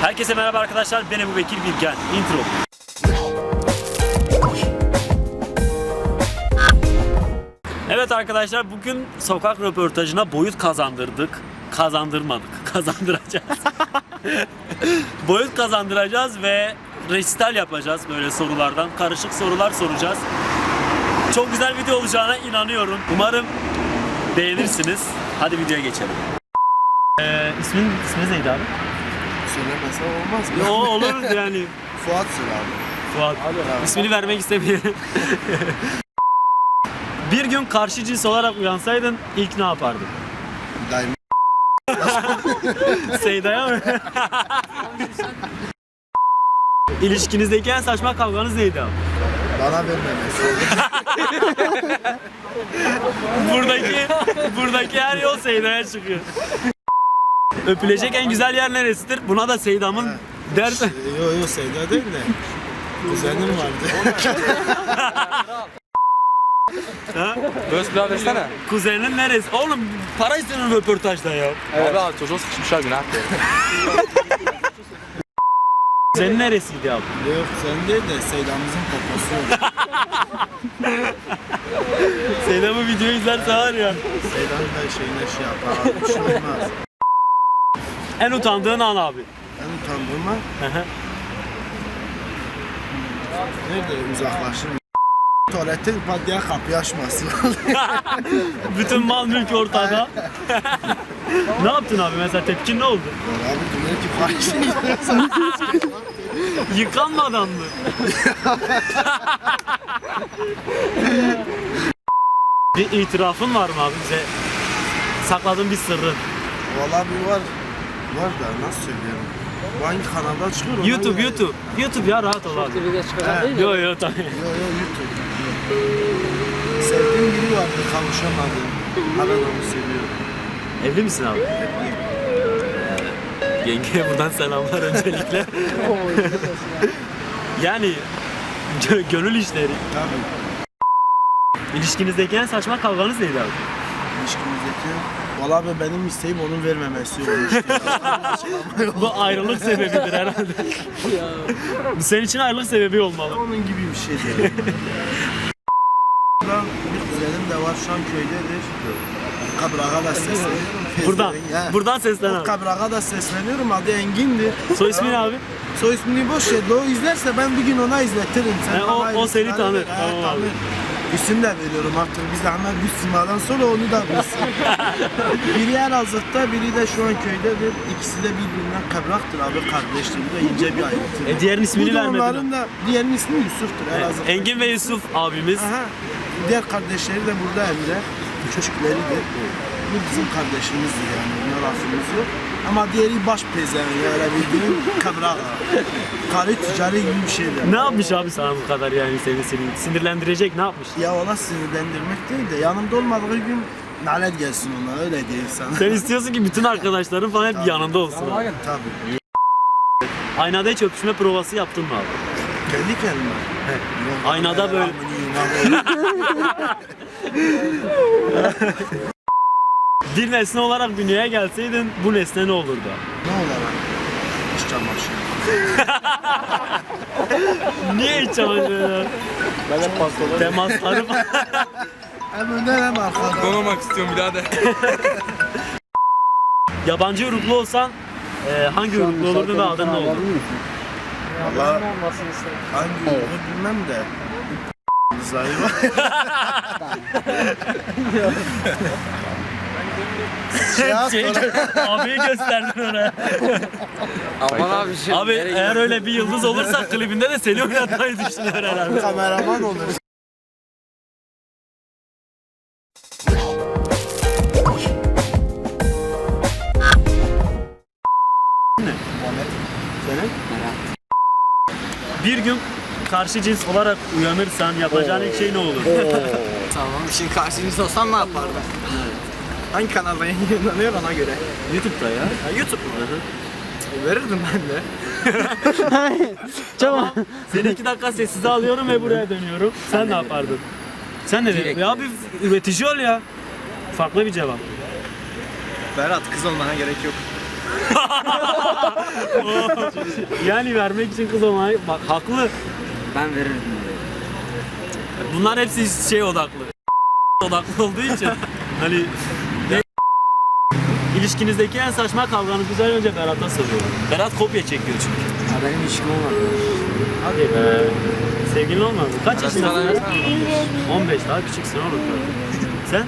Herkese merhaba arkadaşlar. Ben Ebu Bekir Bilgen. Intro. Evet arkadaşlar bugün sokak röportajına boyut kazandırdık. Kazandırmadık. Kazandıracağız. boyut kazandıracağız ve resital yapacağız böyle sorulardan. Karışık sorular soracağız. Çok güzel video olacağına inanıyorum. Umarım beğenirsiniz. Hadi videoya geçelim. Ee, ismin, isminiz neydi abi? Söylemesem olmaz mı? Yo olur yani. Fuat söyle abi. Fuat. İsmini vermek istemiyorum. Bir gün karşı cins olarak uyansaydın ilk ne yapardın? Daim. Seyda'ya mı? İlişkinizdeki en saçma kavganız neydi abi? Bana vermemesi. Buradaki buradaki her yol Seyda'ya çıkıyor. Öpülecek en güzel yer neresidir? Buna da Seyda'mın der. yo yo Sevda değil de. Kuzenim vardı. Göğüs pilav versene. Kuzenin neresi? Oğlum para istiyorum röportajda ya. Abi abi çocuğu sıkışmışlar günah. Kuzenin neresiydi abi? yok kuzenim değil de Seyda'mızın poposu. Seyda bu videoyu izlerse var ya. Seyda'nın da şeyine şey yapar. Şey olmaz. En utandığın an abi. En utandığıma nerede uzaklaşırım? Tuvalette diye kapıyı açması. Bütün mal mülk ortada. ne yaptın abi mesela tepkin ne oldu? abi diyor ki fahişe. Yıkanmadan mı? bir itirafın var mı abi bize? Sakladığın bir sırrın. Valla bir var. Var da nasıl söyleyeyim? Bu hangi kanalda çıkıyor? ona YouTube, göre- YouTube. YouTube ya rahat ol abi. TV'de çıkacak değil mi? Yo yo tabii. Yo yo YouTube. Sevdiğim biri vardı kavuşamadım. Hala da onu seviyorum. Evli misin abi? Yengeye buradan selamlar öncelikle. yani gö- gönül işleri. Tabii. İlişkinizdeki en saçma kavganız neydi abi? İlişkimizdeki Valla be benim isteğim onun vermemesi olmuştu. Bu ayrılık sebebidir herhalde. Bu senin için ayrılık sebebi olmalı. onun gibi bir şeydi. Buradan bir kuzenim de var şu an köydedir. Kabrağa da sesleniyorum. Buradan, Ya. buradan seslen abi. Kabrağa da sesleniyorum. Adı Engin'dir. Soy ismin abi? Soy ismini boş ver. O izlerse ben bir gün ona izletirim. Sen He, o- bana o seni tanır. He, Tamam abi. tanır. İsim de veriyorum artık. Biz Ahmet Büssima'dan sonra onu da bilsin. biri Elazığ'da, biri de şu an köydedir. İkisi de birbirinden kabraktır abi kardeştir. Bu da ince bir ayrıntı. E diğerinin ismini Bu da vermedin. onların da, diğerinin ismi Yusuf'tur Elazığ'da. Engin ve Yusuf abimiz. Aha. Diğer kardeşleri de burada Emre. Çocuklarıdır. Bu bizim kardeşimizdir yani. Buna lafımız yok. Ama diğeri baş pezevenk öyle bildiğin kabra. Karı ticari gibi bir şeydir. Ne yapmış abi sana bu kadar yani seni, seni sinirlendirecek ne yapmış? Ya ona sinirlendirmek değil de yanımda olmadığı gün nalet gelsin ona öyle diyeyim sana. Sen istiyorsun ki bütün arkadaşların falan hep yanında olsun. abi. Tabii. Aynada hiç öpüşme provası yaptın mı abi? Kendi kendime. Aynada öyle böyle-. Bir nesne olarak dünyaya gelseydin bu nesne ne olurdu? Ne olarak? İş çamaşırı. Niye hiç çamaşırı? Ben hep pastalar. Temasları falan. Hem önden hem arkadan. Donamak istiyorum birader. Yabancı ırklı olsan e, hangi ırklı olurdu ve adın ne olurdu? Valla olmasını isterim. hangi yolu bilmem de. Zayıf. şey Şey, abiyi gösterdin ona. Aman abi şey. Abi eğer öyle bir yıldız olursa klibinde de seni oynatmayı düşünüyor herhalde. kameraman olur. Bir gün karşı cins olarak uyanırsan yapacağın ilk şey ne olur? Tamam. Şimdi karşınızda olsam ne yapardım? Hangi kanalda yayınlanıyor ona göre? YouTube'da ya. Ha, YouTube mu? Verirdim ben de. Tamam. Seni iki dakika sessize alıyorum ve buraya dönüyorum. Sen ne yapardın? Sen ne dedin? Ya bir üretici ol ya. Farklı bir cevap. Berat kız olmana gerek yok. yani vermek için kız olmayı bak haklı. Ben verirdim. Bunlar hepsi şey odaklı. odaklı olduğu için hani İlişkinizdeki en saçma kavganızı önce Berat'a soruyorum. Berat kopya çekiyor çünkü. Ya benim ilişkim olmadı. Hadi be. Sevgilin olmadı. Kaç yaşındasın? Berat? versene. 15 daha küçüksün oğlum. Sen?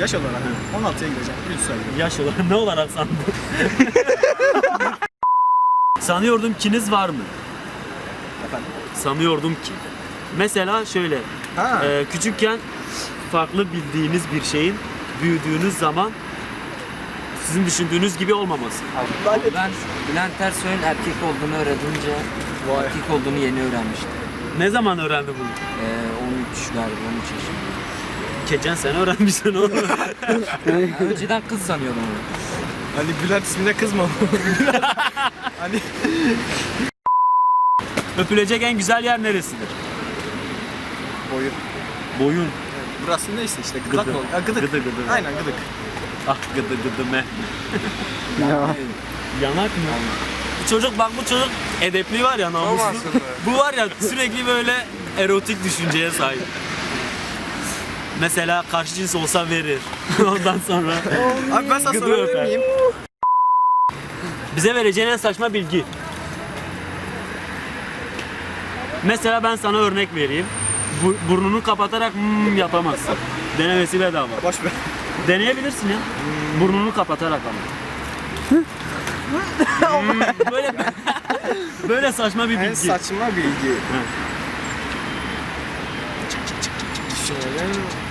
Yaş olarak 16'ya gireceğim. 3 sayı. Yaş olarak ne olarak sandın? Sanıyordum kiniz var mı? Efendim? Sanıyordum ki. Mesela şöyle, Ha. e, küçükken farklı bildiğiniz bir şeyin büyüdüğünüz zaman sizin düşündüğünüz gibi olmaması. Ben Bülent Ersoy'un erkek olduğunu öğrenince erkek olduğunu yeni öğrenmiştim. Ne zaman öğrendi bunu? Ee, 13 galiba 13 yaşında. Geçen sene öğrenmişsin. Yani önceden kız sanıyordum onu. Hani Bülent isminde kız mı? hani Öpülecek en güzel yer neresidir? boyu. Boyun. Burası neyse işte gıdak Gıdı. mı? Ha, gıdık. Gıdı gıdı. Aynen gıdık. Ah gıdı gıdı me. Yanak mı? Bu çocuk bak bu çocuk edepli var ya namuslu. Bu var ya sürekli böyle erotik düşünceye sahip. Mesela karşı cins olsa verir. Ondan sonra Abi ben sana Gıdı sorabilir öper. miyim? bize vereceğin en saçma bilgi. Mesela ben sana örnek vereyim. Bu, burnunu kapatarak hmm yapamazsın. Denemesi bedava. Boş ver. Deneyebilirsin ya. Burnunu kapatarak ama. Hmm, böyle böyle saçma bir En bilgi. saçma bilgi.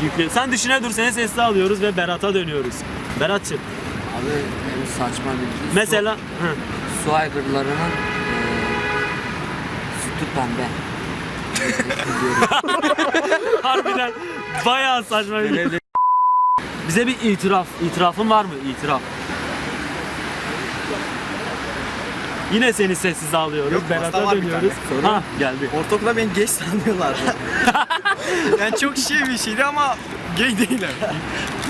Yükle. Sen düşüne dur seni sesli alıyoruz ve Berat'a dönüyoruz. Berat'cığım Abi en saçma bilgi. mesela hı. Su, su aygırlarının eee sütü pembe. harbiden bayağı saçma bir bilgi. Bize bir itiraf. İtirafın var mı? İtiraf. Yine seni sessiz alıyoruz. Yok, Berat'a dönüyoruz. Ha geldi. Ortaokulda beni gay sanıyorlardı. yani çok şey bir şeydi ama gay değilim.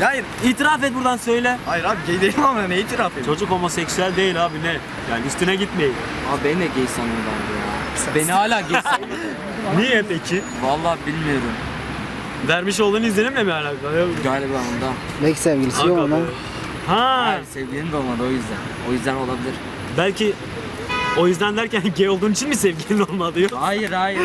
Hayır, İtiraf et buradan söyle. hayır abi gay değilim ama ne itiraf edeyim? Çocuk homoseksüel değil abi ne? Yani üstüne gitmeyin. Abi beni de gay sanıyorlardı ya. Beni hala gay sanıyorlar. Niye peki? Vallahi bilmiyorum. Vermiş olduğun izlenimle mi alakalı? Galiba ondan. Belki sevgilisi yok ona. Ha, Hayır sevgilim de olmadı o yüzden. O yüzden olabilir. belki o yüzden derken gay olduğun için mi sevgilin olmadı yok? Hayır hayır.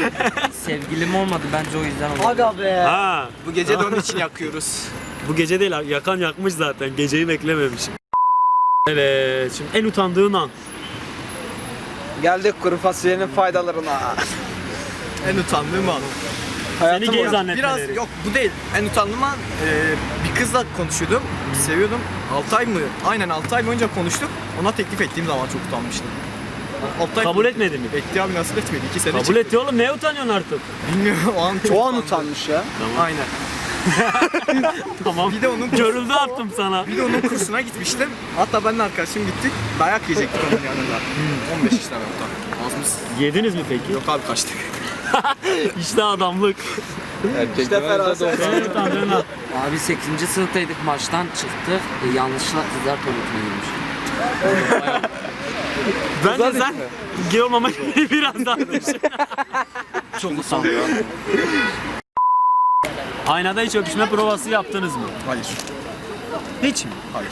Sevgilim olmadı bence o yüzden olmadı. be. Ha, Bu gece de onun için yakıyoruz. bu gece değil yakan yakmış zaten. Geceyi beklememişim. Evet, şimdi en utandığın an. Geldik kuru fasulyenin faydalarına. en utandığım an. Seni gay zannetmeleri. Biraz yok bu değil. En utandığım an e, bir kızla konuşuyordum. Seviyordum. 6 ay mı? Aynen 6 ay boyunca konuştuk. Ona teklif ettiğim zaman çok utanmıştım. 6 ay Kabul etmedi mi? Etti abi nasıl etmedi? 2 sene Kabul etti oğlum neye utanıyorsun artık? Bilmiyorum o an çok O an utandım. utanmış ya. Aynen. Tamam. Bir de onun Görüldü attım sana. Bir de onun kursuna gitmiştim. Hatta ben de arkadaşım gittik. Dayak yiyecektik onun yanında. 15 işte hatta. Az mısın? Yediniz mi peki? Yok abi kaçtık. İşte adamlık. Utandığın an. Abi 8. sınıftaydık maçtan çıktık. E, yanlışlıkla kızlar tuvaletine girmiş. Bence sen gay olmama gibi biraz daha düşün. Çok utandım. Aynada hiç öpüşme provası yaptınız mı? Hayır. Hiç mi? Hayır.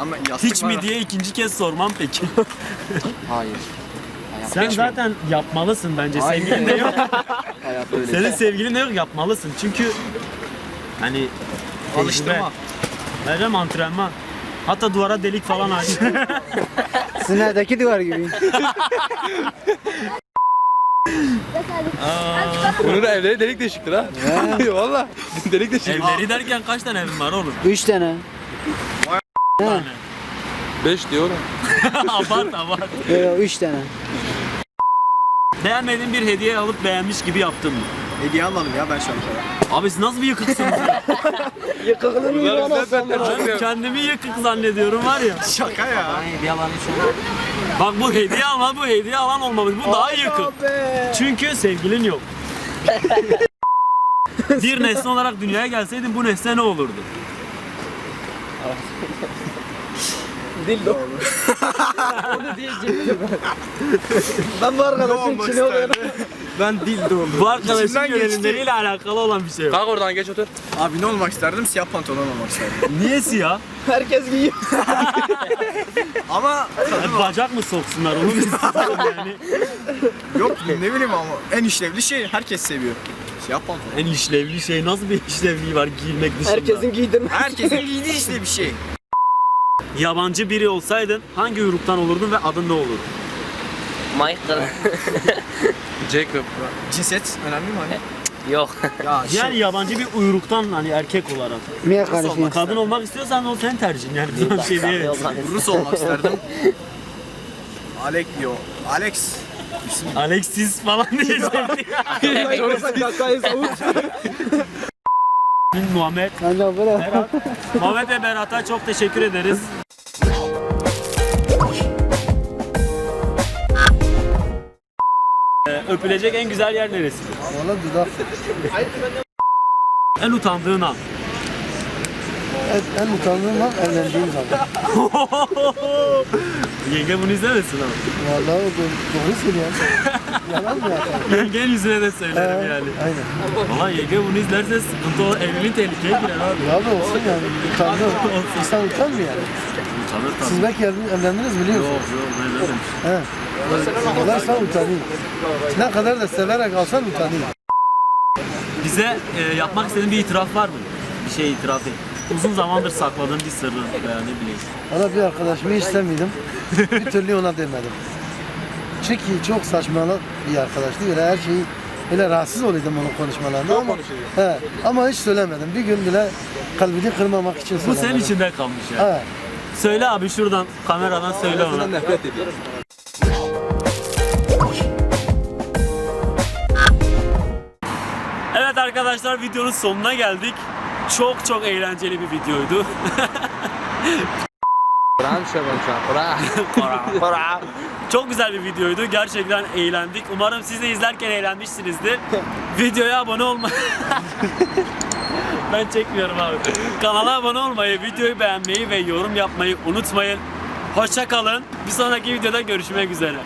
Ama yastık Hiç var. mi diye ikinci kez sormam peki. Hayır. Hayat Sen hiç mi? zaten yapmalısın bence. Hayır. Sevgilin de yok. Hayat öyle. Senin sevgilin de yok yapmalısın. Çünkü hani Alıştırma. Verem antrenman. Hatta duvara delik falan aç. Sizin evdeki duvar gibi. Bunun evleri delik deşiktir ha. Valla. Delik deşik. Evleri derken kaç tane evin var oğlum? Üç tane. tane. 5 diyorum. abart abart. Yok üç tane. Beğenmediğin bir hediye alıp beğenmiş gibi yaptın mı? Hediye almadım ya ben şu an kadar. Abi siz nasıl bir yıkıksınız ya? Bunlar bizden ben Ben kendimi yıkık zannediyorum var ya. Şaka ya. Hayır bir yalan hiç olmadı. Bak bu hediye alma bu hediye alan olmamış. Bu daha yıkık. Çünkü sevgilin yok. bir nesne olarak dünyaya gelseydin bu nesne ne olurdu? Onu diyecektim. Ben bu arkadaşın içine oluyorum. Ben dil doğum. Bu arkadaşın İçimden geçti. yönelimleriyle alakalı olan bir şey yok. Kalk oradan geç otur. Abi ne olmak isterdim? Siyah pantolon olmak isterdim. Niye siyah? Herkes giyiyor. ama Yani bacak mı soksunlar onu mu istiyorsun yani? yok ne bileyim ama en işlevli şey herkes seviyor. Siyah pantolon. En işlevli şey nasıl bir işlevliği var giymek dışında? giydirmesi. Herkesin giydiği işte bir şey. Yabancı biri olsaydın hangi uyruktan olurdun ve adın ne olurdu? Michael. Jacob. Cinsiyet önemli mi hani? Yok. Ya şey, Yani yabancı bir uyruktan hani erkek olarak. Niye Kadın olmak istiyorsan o senin tercihin yani bir şey değil. Rus olmak isterdim. Alex yo. Alex. Alexis falan diyecektim. Bin Muhammed. Berat. Muhammed ve Berat'a çok teşekkür ederiz. Öpülecek en güzel yer neresi? Valla dudak. En utandığın an. En, en utandığım an evlendiğim zaman. Yenge bunu izlemesin ama. Valla o doğru, doğru söylüyor. Yalan mı yapar? Yengenin yüzüne de söylerim yani. Aynen. Valla yenge bunu izlerse sıkıntı olur. Evliliğin tehlikeye girer abi. Ya da olsun yani. Utandı. İnsan utanmıyor yani. Utanır tabii. Siz belki evlen- evlendiniz biliyorsunuz. Yok yok ne dedim. He. Sana utanıyor. Ne kadar da severek alsan utanıyor. Bize e, yapmak istediğin bir itiraf var mı? Bir şey itiraf et. Uzun zamandır sakladığın bir sırrın veya ne bileyim. Valla bir arkadaşımı hiç sevmedim. bir türlü ona demedim. Çünkü çok saçmalı bir arkadaştı. Böyle her şeyi böyle rahatsız oluyordum onun konuşmalarında ama, he, ama hiç söylemedim. Bir gün bile kalbini kırmamak için Bu söylemedim. senin içinde kalmış ya. He. Söyle abi şuradan kameradan söyle ona. nefret ediyorum. Evet arkadaşlar videonun sonuna geldik. Çok çok eğlenceli bir videoydu. Çok güzel bir videoydu. Gerçekten eğlendik. Umarım siz de izlerken eğlenmişsinizdir. Videoya abone olmayı... ben çekmiyorum abi. Kanala abone olmayı, videoyu beğenmeyi ve yorum yapmayı unutmayın. Hoşça kalın. Bir sonraki videoda görüşmek üzere.